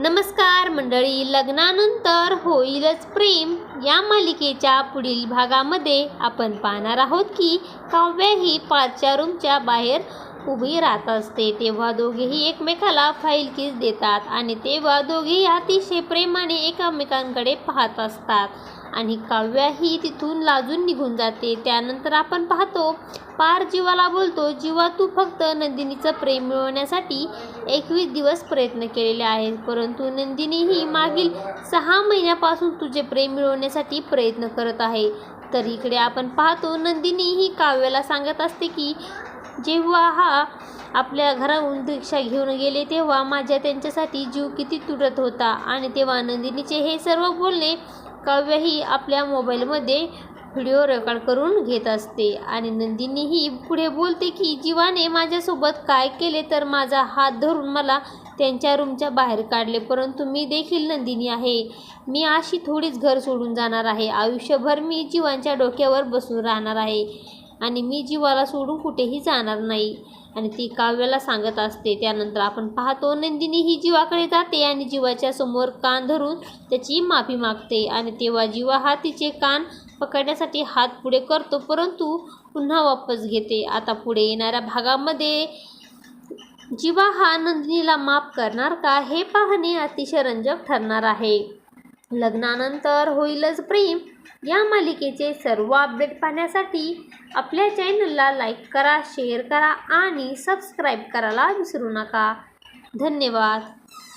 नमस्कार मंडळी लग्नानंतर होईलच प्रेम. या मालिकेच्या पुढील भागामध्ये आपण पाहणार आहोत की काव्या ही पाचच्या रूमच्या बाहेर उभी राहत असते. तेव्हा दोघेही एकमेकाला फाईल किस देतात आणि तेव्हा दोघेही अतिशय प्रेमाने एकमेकांकडे पाहत असतात. आणि काव्याही तिथून लाजून निघून जाते. त्यानंतर आपण पाहतो पार जीवाला बोलतो जीवा तू फक्त नंदिनीचं प्रेम मिळवण्यासाठी एकवीस दिवस प्रयत्न केलेले आहेत. परंतु नंदिनी ही मागील सहा महिन्यापासून तुझे प्रेम मिळवण्यासाठी प्रयत्न करत आहे. तर इकडे आपण पाहतो नंदिनी ही काव्याला सांगत असते की जेव्हा हा आपल्या घराहून रिक्षा घेऊन गेले तेव्हा माझ्या त्यांच्यासाठी जीव किती तुटत होता. आणि तेव्हा नंदिनीचे हे सर्व बोलणे काव्याही आपल्या मोबाईलमध्ये व्हिडिओ रेकॉर्ड करून घेत असते आणि नंदिनीही पुढे बोलते की जीवाने माझ्यासोबत काय केले तर माझा हात धरून मला त्यांच्या रूमच्या बाहेर काढले परंतु मी देखील नंदिनी आहे. मी अशी थोडीच घर सोडून जाणार आहे. आयुष्यभर मी जीवांच्या डोक्यावर बसून राहणार आहे. आणि मी जीवाला सोडून कुठेही जाणार नाही. आणि ती काव्याला सांगत असते त्यानंतर आपण पाहतो नंदिनी ही जीवाकडे जाते आणि जीवाच्या समोर कान धरून त्याची माफी मागते. आणि तेव्हा जीवा हा तिचे कान पकडण्यासाठी हात पुढे करतो परंतु पुन्हा वापस घेते. आता पुढे येणाऱ्या भागामध्ये जीवा हा नंदिनीला माफ करणार का हे पाहणे अतिशय रंजक ठरणार आहे. लग्नानंतर होईलच प्रेम. या मालिकेचे सर्व अपडेट पाहण्यासाठी आपल्या चॅनलला लाईक करा शेअर करा आणि सबस्क्राईब करायला विसरू नका. धन्यवाद.